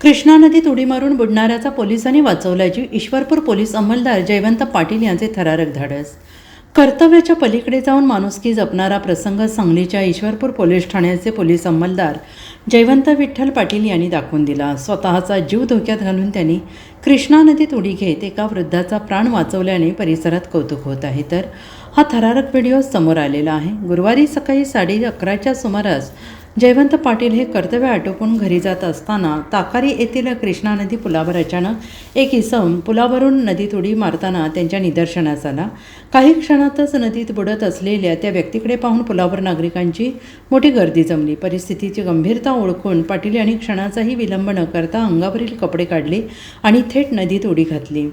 कृष्णा नदीत उडी मारून बुडणाऱ्याचा पोलिसांनी वाचवल्याची ईश्वरपूर पोलीस अंमलदार जयवंत पाटील यांचे थरारक धाडस. कर्तव्याच्या पलीकडे जाऊन माणुसकी जपणारा प्रसंग सांगलीच्या ईश्वरपूर पोलीस ठाण्याचे पोलीस अंमलदार जयवंत विठ्ठल पाटील यांनी दाखवून दिला. स्वतःचा जीव धोक्यात घालून त्यांनी कृष्णा नदीत उडी घेत एका वृद्धाचा प्राण वाचवल्याने परिसरात कौतुक होत आहे. तर हा थरारक व्हिडिओ समोर आलेला आहे. गुरुवारी सकाळी साडे अकराच्या सुमारास जयवंत पाटील हे कर्तव्य आटोपून घरी जात असताना ताकारी येथील कृष्णा नदी पुलावर अचानक एक इसम पुलावरून नदीत उडी मारताना त्यांच्या निदर्शनास आला. काही क्षणातच नदीत बुडत असलेल्या त्या व्यक्तीकडे पाहून पुलावर नागरिकांची मोठी गर्दी जमली. परिस्थितीची गंभीरता ओळखून पाटील यांनी क्षणाचाही विलंब न करता अंगावरील कपडे काढले आणि थेट नदीत उडी घातली.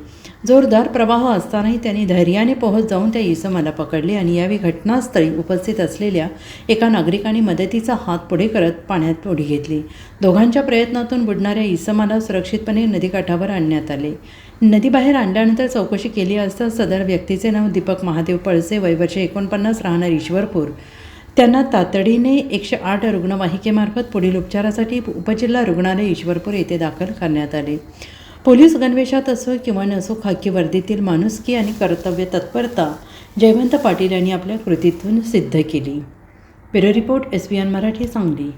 जोरदार प्रवाह असतानाही त्यांनी धैर्याने पोहोच जाऊन त्या इसमाला पकडले आणि यावेळी घटनास्थळी उपस्थित असलेल्या एका नागरिकाने मदतीचा हात पुढे करत पाण्यात उडी घेतली. दोघांच्या प्रयत्नातून बुडणाऱ्या इसमाला सुरक्षितपणे नदीकाठावर आणण्यात आले. नदीबाहेर आणल्यानंतर चौकशी केली असता सदर व्यक्तीचे नाव दीपक महादेव पळसे वयवर्षे एकोणपन्नास राहणार ईश्वरपूर. त्यांना तातडीने एकशे आठ रुग्णवाहिकेमार्फत पुढील उपचारासाठी उपजिल्हा रुग्णालय ईश्वरपूर येथे दाखल करण्यात आले. पोलीस गणवेशात असो किंवा नसो खाकी वर्दीतील माणुसकी आणि कर्तव्य तत्परता जयवंत पाटील यांनी आपल्या कृतीतून सिद्ध केली. Bureau report S B N Marathi Sangli.